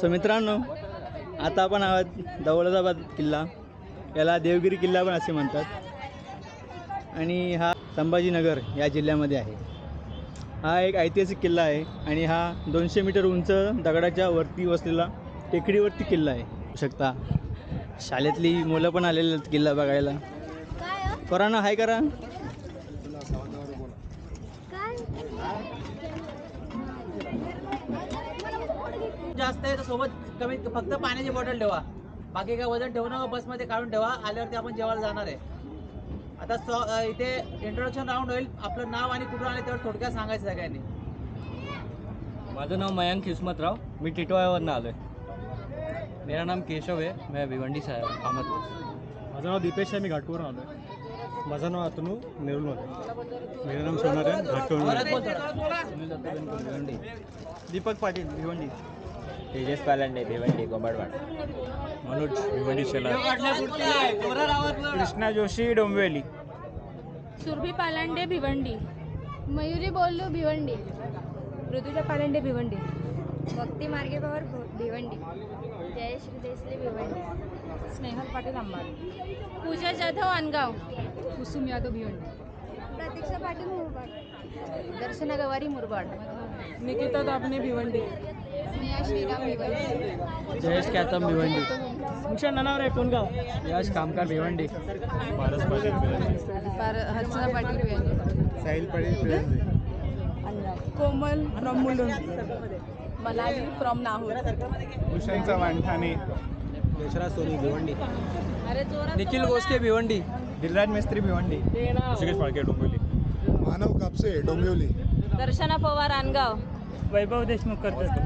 So मित्रांनो आता आपण आहोत दौलताबाद किल्ला. याला देवगिरी किल्ला पण असे म्हणतात. आणि हा संभाजीनगर या जिल्ह्यामध्ये आहे. हा एक ऐतिहासिक किल्ला आहे आणि हा दोनशे मीटर उंच दगडाच्या वरती वसलेला टेकडीवरती किल्ला आहे. शकता शाळेतली मुलं पण आलेली आहेत किल्ला बघायला. पोरांना हाय करा. जास्त आहे तर सोबत. कमीत फक्त पाण्याची बॉटल ठेवा. बाकी काय वजन ठेवू नका बसमध्ये काढून ठेवा. आल्यावरती आपण जेवायला जाणार आहे. आता सॉ इथे इंट्रोडक्शन राऊंड होईल. आपलं नाव आणि कुठून आले तेवढं थोडक्यात सांगायचं सगळ्यांनी. माझं नाव मयांक किस्मतराव. मी टिटवाळ्यावरनं आलो आहे मेरा नाम केशव है मैं भिवंडी से आया हूँ अहमदपुर माझं नाव दीपेश आहे. मी घाटकोवरून आलो आहे माझं नाव अतनू नेरूळमध्ये मेरा नाम सोनार आहे. बोल थोडं. दीपक पाटील भिवंडी. तेजस पालंडे भिवंडी गोबाडवाड मनोज भिवंडी बोल. कृष्णा जोशी डोंबिवली. सुरभी पालांडे भिवंडी. मयुरी बोललो भिवंडी. ऋतुजा पालांडे भिवंडी. भक्ती मार्गे पवार भिवंडी. जयश्री देसले भिवंडी. स्नेहल पाटील अंबारी पूजा जाधव अनगाव कुसुम यादव भिवंडी. प्रतीक्षा पाटील मुरबाड. दर्शना गवारी मुरबाड. निकिता दाबणे भिवंडी. जयेश कॅतम भिवंडी. भूषण ननावरे कोणगाव यश कामकार भिवंडी. पारस पाटील हर्षदा पाटील भिवंडी. साहिल पाटील कोमल फ्रॉम मुलुंड. मलाली फ्रॉम नाहूर. भूषण चव्हाण ठाणे यशराज सोनी भिवंडी. निखिल गोस्के भिवंडी. दिलराज मेस्त्री भिवंडी. ऋषिकेश फाळके डोंबिवली. मानव कापसे डोंबिवली. दर्शना पवार अनगाव वैभव देशमुख करतात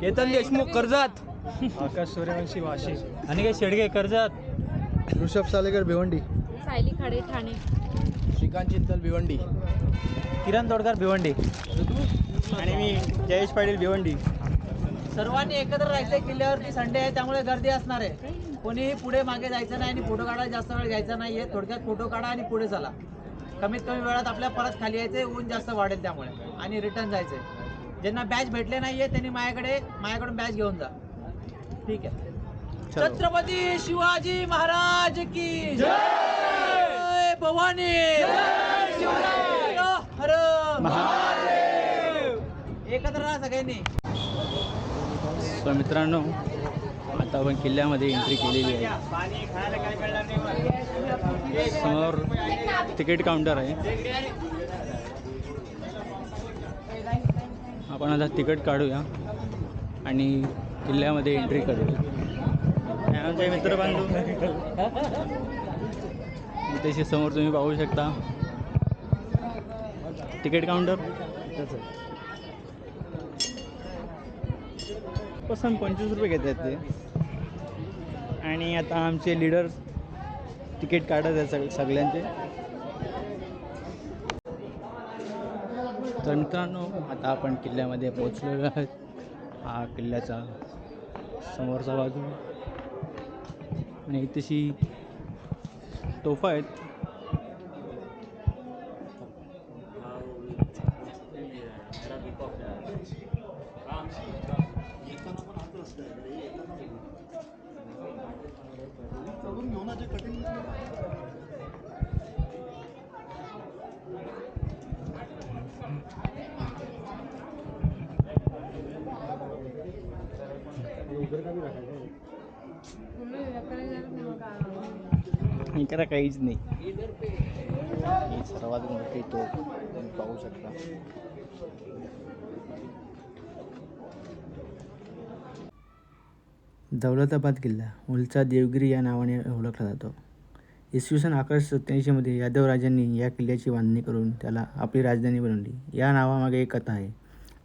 केतन देशमुख कर्जत. आकाश सूर्यवंशी वाशी. आणि शेडगे कर्जत. ऋषभ सालेकर भिवंडी. सायली खाडे ठाणे. श्रीकांत चित्तल भिवंडी. किरण तोडकर भिवंडी. आणि मी जयेश पाटील भिवंडी. सर्वांनी एकत्र राहायचं किल्ल्यावरती संडे आहे त्यामुळे गर्दी असणार आहे. कोणीही पुढे मागे जायचं नाही आणि फोटो काढायला जास्त वेळ घ्यायचा नाहीये. थोडक्यात फोटो काढा आणि पुढे चला. कमीत कमी वेळात आपल्या परत खाली यायचंय ऊन जास्त वाढेल त्यामुळे. आणि रिटर्न जायचंय. ज्यांना बॅच भेटले नाहीये त्यांनी माझ्याकडे माझ्याकडून बॅच घेऊन जा. ठीक आहे. छत्रपती शिवाजी महाराज की जय! भवानी! हर एकत्र राहा सगळ्यांनी. तर मित्रांनो आता आपण किल्ल्यामध्ये एंट्री केलेली आहे. समोर तिकीट काउंटर आहे. आपण आता तिकीट काढूया आणि किल्ल्यामध्ये एंट्री करूया. हे मित्र मित्रबंधू इथे समोर तुम्ही पाहू शकता. तिकीट काउंटर पसंत पंचवीस रुपये घेत आहेत ते. आणि आता आमचे लीडर तिकीट काढत आहेत सग सगळ्यांचे. तर मित्रांनो आता आपण किल्ल्यामध्ये पोचलेलो आहोत. हा किल्ल्याचा समोरचा बाजू. आणि तशी तोफा आहेत. इकडं काहीच नाही. ही सर्वात मोठी तो तुम्ही पाहू शकता. दौलताबाद किल्ला उलचा देवगिरी या नावाने ओळखला जातो. इसवी सन अकराशे सत्त्याऐंशीमध्ये यादवराजांनी या किल्ल्याची बांधणी करून त्याला आपली राजधानी बनवली. या नावामागे एक कथा आहे.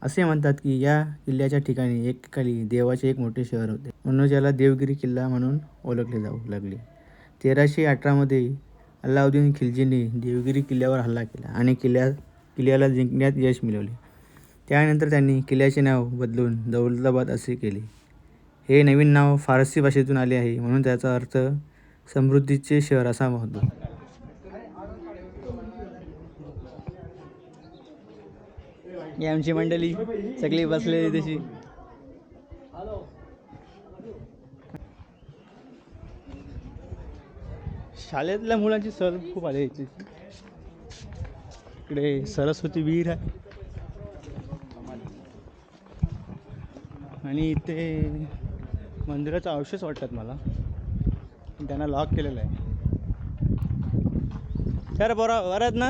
असे म्हणतात की या किल्ल्याच्या ठिकाणी एकेकाली देवाचे एक मोठे शहर होते. म्हणून याला देवगिरी किल्ला म्हणून ओळखले जाऊ लागले. तेराशे अठरामध्ये अल्लाउद्दीन खिलजीने देवगिरी किल्ल्यावर हल्ला केला आणि किल्ल्या किल्ल्याला जिंकण्यात यश मिळवले. त्यानंतर त्यांनी किल्ल्याचे नाव बदलून दौलताबाद असे केले. हे नवीन नाव फारसी भाषेतून आले आहे म्हणून त्याचा अर्थ समृद्धीचे शहर असा होतो ही आमची मंडळी सगळी बसलेली तशी. शाळेतल्या मुलांची सर खूप आले इथे. इकडे सरस्वती विहीर आहे. आणि इथे मंदिराचं अवशेष वाटतात मला. त्यांना लॉक केलेलं आहे. तर बरं बरं ना?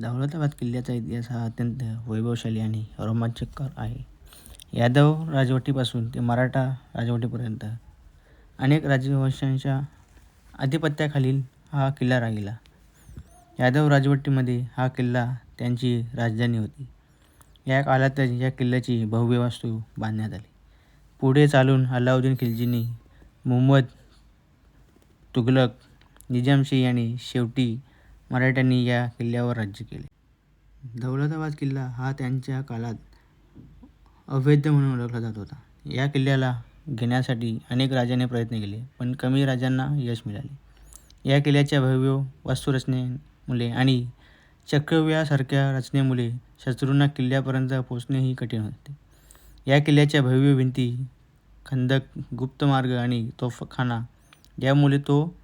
दौलताबाद किल्ल्याचा इतिहास हा अत्यंत वैभवशाली आणि रोमांचकर आहे. यादव राजवटीपासून ते मराठा राजवटीपर्यंत अनेक राजवंशांच्या आधिपत्याखालील हा किल्ला राहिला. यादव राजवटीमध्ये हा किल्ला त्यांची राजधानी होती. या काळातच या किल्ल्याची भव्य वास्तू बांधण्यात आली. पुढे चालून अल्लाउद्दीन खिलजींनी मुहम्मद तुघलक निजामशाही आणि शेवटी मराठ्यांनी या किल्ल्यावर राज्य केले. दौलताबाद किल्ला हा त्यांच्या काळात अवैध म्हणून ओळखला जात होता. या किल्ल्याला घेण्यासाठी अनेक राजांनी प्रयत्न केले पण कमी राजांना यश मिळाले. या किल्ल्याच्या भव्य वास्तुरचनेमुळे आणि चक्रव्यासारख्या रचनेमुळे शत्रूंना किल्ल्यापर्यंत पोहोचणेही कठीण होते. या किल्ल्याच्या भव्य भिंती खंदक गुप्त मार्ग आणि तोफखाना यामुळे तो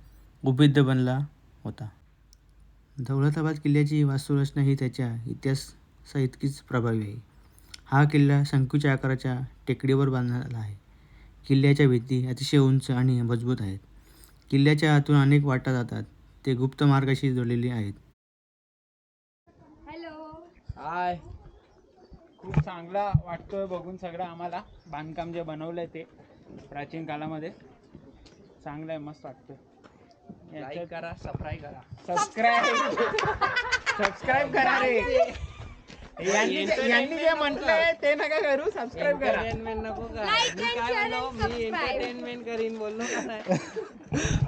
उभिद्ध बनला होता. दौलताबाद किल्ल्याची वास्तुरचना ही त्याच्या इतिहासाइतकीच प्रभावी आहे. हा किल्ला शंकूच्या आकाराच्या टेकडीवर बांधण्यात आला आहे. किल्ल्याच्या भिंती अतिशय उंच आणि मजबूत आहेत. किल्ल्याच्या आतून अनेक वाटा जातात. ते गुप्त मार्गाशी जोडलेले आहेत. हाय. खूप चांगला वाटतोय बघून सगळं आम्हाला. बांधकाम जे बनवलंय ते प्राचीन काळामध्ये. चांगलं आहे मस्त वाटतंय. लाईक करा सबस्क्राईब करा. सबस्क्राईब सबस्क्राईब करा रे. यांनी जे- यांनी जे म्हटलंय ते नका करू सबस्क्राईब करा. नको का मी काय बोललो मी एंटरटेनमेंट करीन बोललो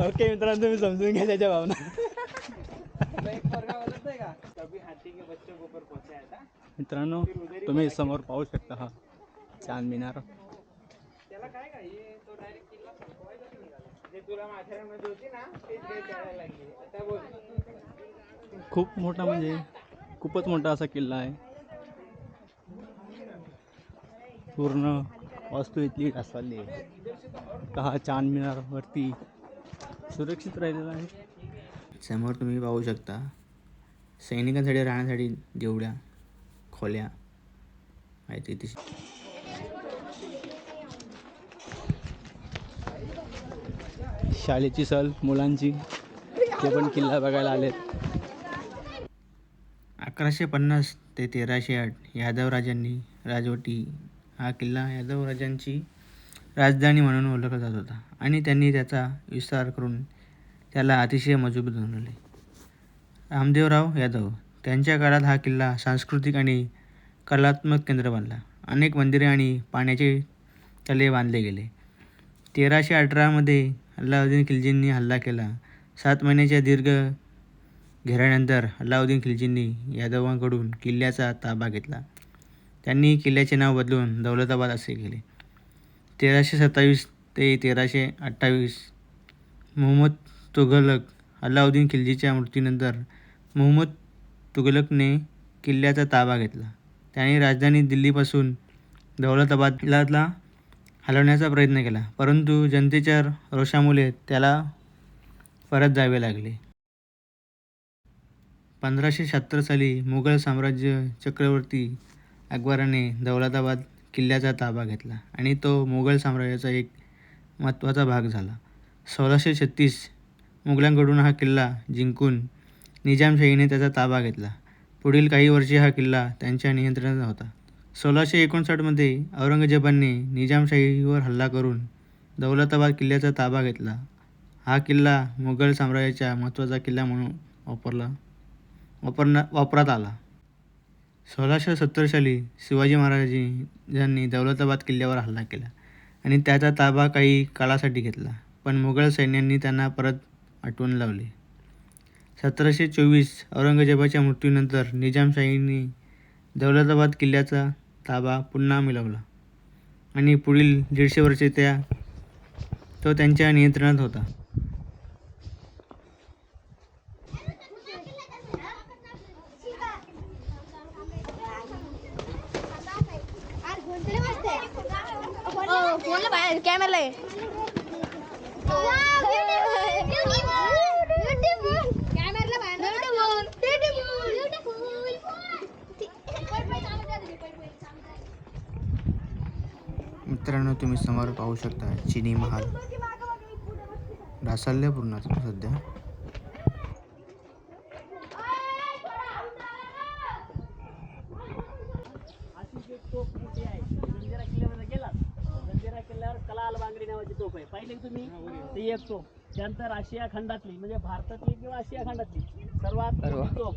ओके मित्रांनो तुम्ही समजून घ्या त्याच्या भावना. कभी हाथी के बच्चों को ऊपर पहुंचाया था मित्रांनो तुम्ही समोर पाहू शकता हा चांद मिनार. त्याला काय काय? हे तो डायरेक्ट किल्ला संपवायचाच निघाला. जे तुला माथेरानमध्ये होती ना तेच काही करायला लागली. आता बोल. खूप मोठा म्हणजे खूपच मोठा असा किल्ला आहे. पूर्ण वास्तू इथली ढासळली आहे. हा चांद मिनारवरती सुरक्षित राहिलेला आहे. समोर तुम्ही पाहू शकता सैनिकांसाठी राहण्यासाठी जेवढ्या खोल्या आहेत तिथे शाळेची सहल मुलांची ते पण किल्ला बघायला आलेत. अकराशे पन्नास ते तेराशे आठ यादव राजांनी राजवटी हा किल्ला यादव राजांची राजधानी म्हणून ओळखला जात होता आणि त्यांनी त्याचा विस्तार करून त्याला अतिशय मजबूत बनवले. रामदेवराव यादव त्यांच्या काळात हा किल्ला सांस्कृतिक आणि कलात्मक केंद्र बनला. अनेक मंदिरे आणि पाण्याचे तले बांधले गेले. तेराशे अठरामध्ये अल्लाउद्दीन खिलजींनी हल्ला केला. सात महिन्याच्या दीर्घ घेरानंतर अल्लाउद्दीन खिलजींनी यादवांकडून किल्ल्याचा ताबा घेतला. त्यांनी किल्ल्याचे नाव बदलून दौलताबाद असे केले. तेराशे सत्तावीस ते तेराशे अठ्ठावीस. मोहम्मद तुघलक अल्लाउद्दीन खिलजीच्या मृत्यूनंतर मोहम्मद तुघलकने किल्ल्याचा ताबा घेतला. त्याने राजधानी दिल्लीपासून दौलताबादला हलवण्याचा प्रयत्न केला परंतु जनतेच्या रोषामुळे त्याला परत जावे लागले. पंधराशे शहात्तर साली मुघल साम्राज्य चक्रवर्ती अकबराने दौलताबाद किल्ल्याचा ताबा घेतला आणि तो मुघल साम्राज्याचा एक महत्त्वाचा भाग झाला. सोळाशे छत्तीस मुघलांकडून हा किल्ला जिंकून निजामशाहीने त्याचा ताबा घेतला. पुढील काही वर्षे हा किल्ला त्यांच्या नियंत्रणात होता. सोळाशे एकोणसाठमध्ये औरंगजेबाने निजामशाहीवर हल्ला करून दौलताबाद किल्ल्याचा ताबा घेतला. हा किल्ला मुघल साम्राज्याचा महत्त्वाचा किल्ला म्हणून वापरला वापरना वापरात आला. सोळाशे सत्तर साली शिवाजी महाराजांनी दौलताबाद किल्ल्यावर हल्ला केला आणि त्याचा ताबा काही काळासाठी घेतला पण मुघल सैन्यांनी त्यांना परत आटवून लावले. सतराशे चोवीस औरंगजेबाच्या मृत्यूनंतर निजामशाहीने दौलताबाद किल्ल्याचा ताबा पुन्हा मिळवला आणि पुढील दीडशे वर्षे त्या तो त्यांच्या नियंत्रणात होता. फोनला बाहेर कॅमेरा आहे मित्रांनो तुम्ही समोर पाहू शकता चिनी महाल. ढासळल्या पूर्ण सध्या अशी एक तोफ मोठी आहे जंजिरा किल्ल्यावर गेला जंजिरा कलाल बांगडी नावाची तोफ आहे. पाहिले तुम्ही? ती एक तोफ त्यानंतर आशिया खंडातली म्हणजे भारतातली किंवा आशिया खंडातली सर्वात मोठी तोफ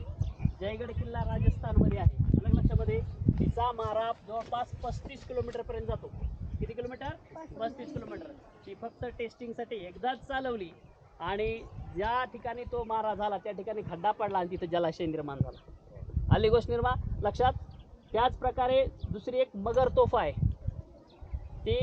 जयगड किल्ला राजस्थानमध्ये आहे. अलग लक्षामध्ये तिचा मारा जवळपास पस्तीस किलोमीटर पर्यंत जातो. किती किलोमीटर? पस्तीस किलोमीटर. ती फक्त टेस्टिंगसाठी एकदाच चालवली आणि ज्या ठिकाणी तो मारा झाला त्या ठिकाणी खड्डा पडला आणि तिथं जलाशय निर्माण झाला. आली गोष्ट निर्मा लक्षात? त्याच प्रकारे दुसरी एक मगर तोफ आहे. ती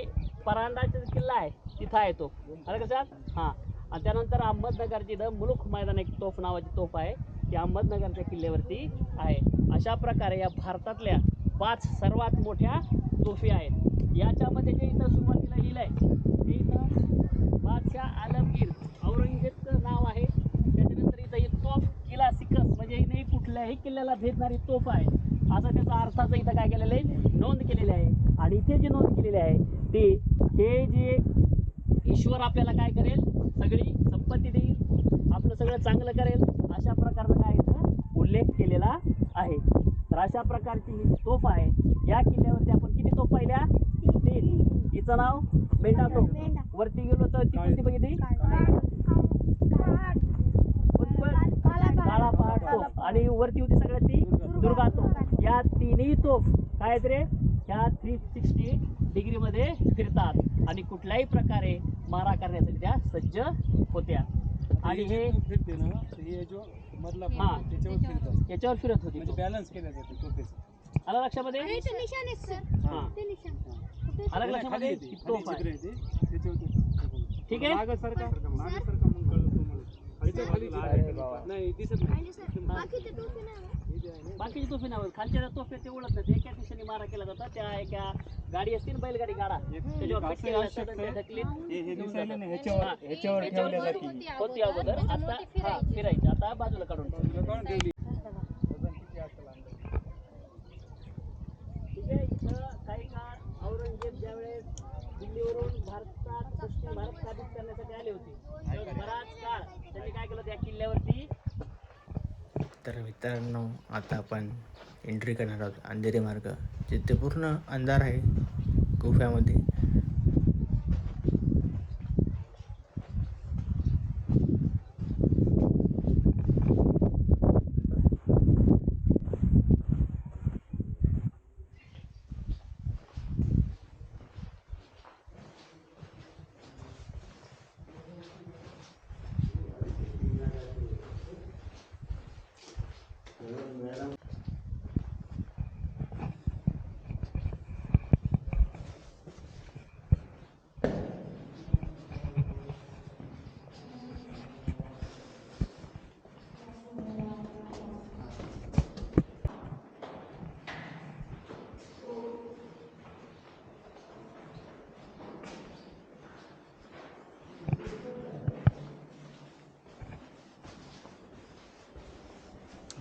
परांडाचा किल्ला आहे तिथं आहे तो. अरे कसं हां. आणि त्यानंतर अहमदनगरची इथं मुलुख मैदान एक तोफ नावाची तोफ आहे ती अहमदनगरच्या किल्ल्यावरती आहे. अशा प्रकारे या भारतातल्या पाच सर्वात मोठ्या तोफी आहेत. याच्यामध्ये जे इथं सुरुवातीला लिहिलं आहे ते इथं बादशाह आलमगीर औरंगजेबचं नाव आहे. त्याच्यानंतर इथं ही तोफ किल्ला सिकस म्हणजे हिने कुठल्याही किल्ल्याला भेटणारी तोफ आहे. असं त्याचा अर्थाचं इथं काय केलेलं आहे? नोंद केलेली आहे. आणि इथे जी नोंद केलेली आहे ती हे जे ईश्वर आपल्याला काय करेल? सगळी संपत्ती देईल. आपलं सगळं चांगलं करेल. अशा प्रकारचा काय इथं उल्लेख केलेला आहे. तर अशा प्रकारची ही तोफ आहे या किल्ल्यावरती आपण किती तोफ पाहिल्या? तीन. हिचं नाव? बेंडा तोफ. वरती गेलो तर ती कोणती बघितली? काळा पहाड तोफ. आणि वरती होती सगळ्यात ती दुर्गा तोफ. या तिन्ही तोफ काय आहेत रे? ह्या थ्री सिक्स्टी डिग्रीमध्ये फिरतात आणि कुठल्याही प्रकारे मारा करण्यासाठी त्या सज्ज होत्या. आणि हे फिरते ना हे जो मधला हा. त्याच्यावर फिरतात. याच्यावर फिरत होती म्हणजे. बॅलन्स केल्या जाते तोफेचं आलं लक्षामध्ये? निशाण आहे सर. हा. ते निशाण. आलं खाली लक्षामध्ये? येते, ही खाली तोफ आहे? छिद्र येते, त्याच्यावर ते- ठीक आहे? मागं सरका. मागं सरका. बाकीचे टोपी नाही बाकीची तोफी नाव तोफी ते ओळख नाही एका दिशेने मारा केला जातो. त्या एका गाडी असतील बैलगाडी गाडा. हे हे हा. होती अगोदर. आता हा फिरायची. आता बाजूला काढून काही काळ औरंगजेब ज्यावेळेस दिल्लीवरून भारतात पश्चिम भारत काबीज करण्यासाठी आले होते. बराच काय केलं त्या किल्ल्यावरती? तर मित्रांनो आता आपण एंट्री करणार आहोत अंधेरी मार्ग जिथे पूर्ण अंधार आहे गुफ्यामध्ये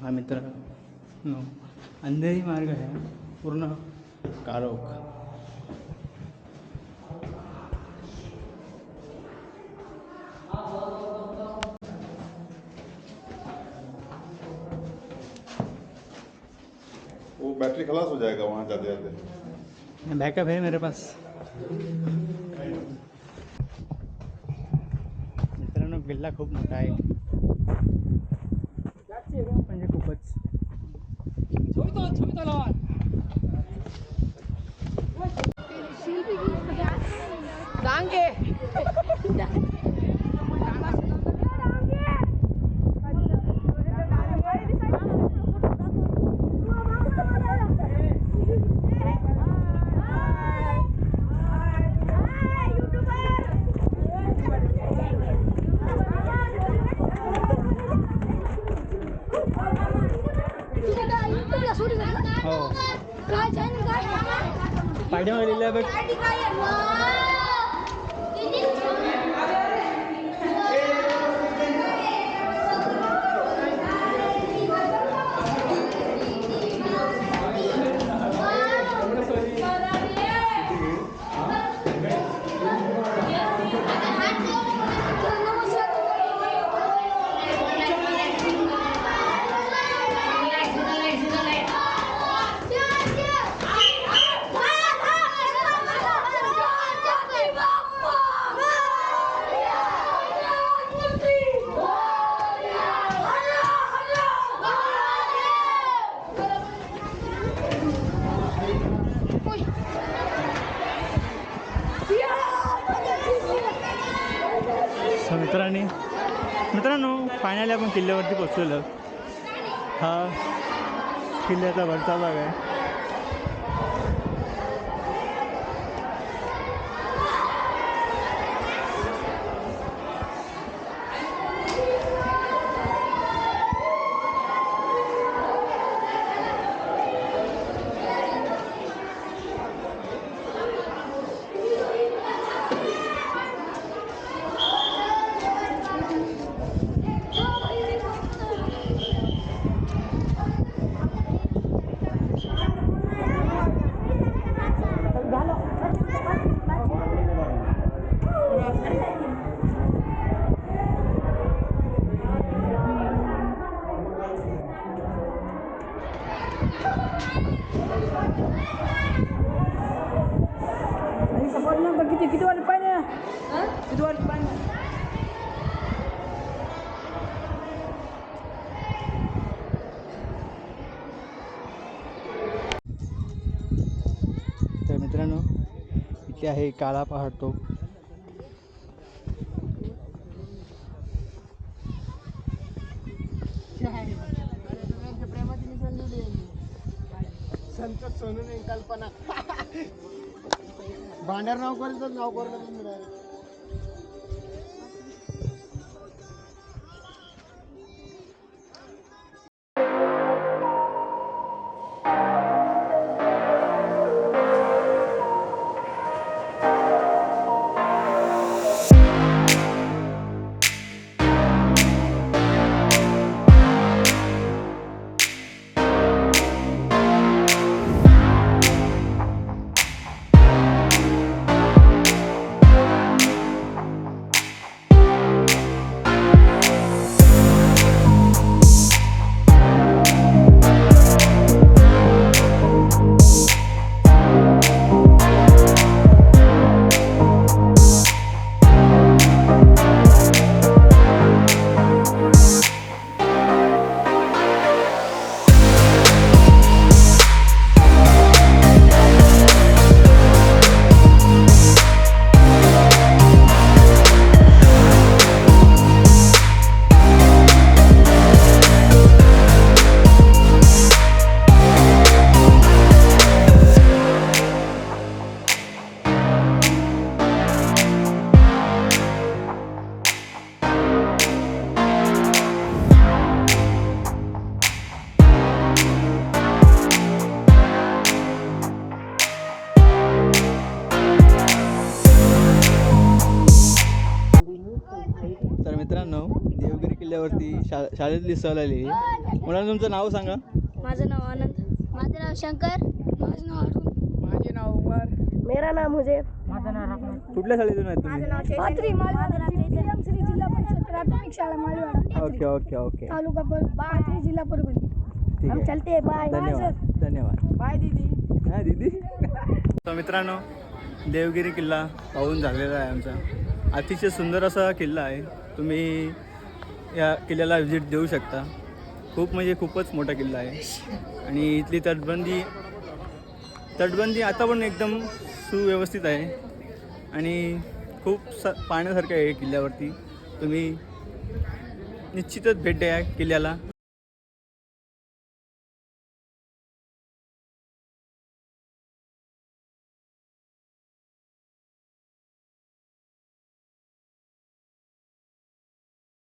हा मित्रांनो अंधेरी मार्ग है पूर्ण काळोख वो बैटरी खलास हो जाएगा वहाँ जाते जाते। बॅकअप आहे मेरे पास। मित्रांनो किल्ला खूप मोठा आहे म्हणजे 그렇지. 저기다 저기다 나와. 난개. काय पाठीमागे लिहिलं बघ. आपण किल्ल्यावरती पोचलेलो. हा किल्ल्याचा वरचा भाग आहे. किती किती वाजले पाहिजे किती वाजले पाहिजे तर मित्रांनो इथे आहे काळा पहाड तो भांडार नाव करायचं नाव करत किल्ल्यावरती शा शाळेतली सहल आलेली आहे. मुलांना तुमचं नाव सांगा. माझं नाव आनंद. माझं नाव शंकर. माझं नाव अरुण. माझे नाव उमर. मेरा नाम मुझे कुठल्या शाळेतून आहेत तुम्ही? नाव श्री जिल्हा परिषद प्राथमिक शाळा माळवाडा ओके ओके ओके. तालुका पात्री जिल्हा परभणी. हम चलते बाय. धन्यवाद धन्यवाद. बाय दीदी. हा दीदी? तर मित्रांनो देवगिरी किल्ला पाहून झालेला आहे आमचा. अतिशय सुंदर असा किल्ला आहे. तुम्ही या किल्ल्याला व्हिजिट देऊ शकता. खूप म्हणजे खूपच मोठा किल्ला आहे. आणि इथली तटबंदी तटबंदी आता पण एकदम सुव्यवस्थित आहे. आणि खूप स पाहण्यासारखं आहे किल्ल्यावरती. तुम्ही निश्चितच भेट द्या किल्ल्याला.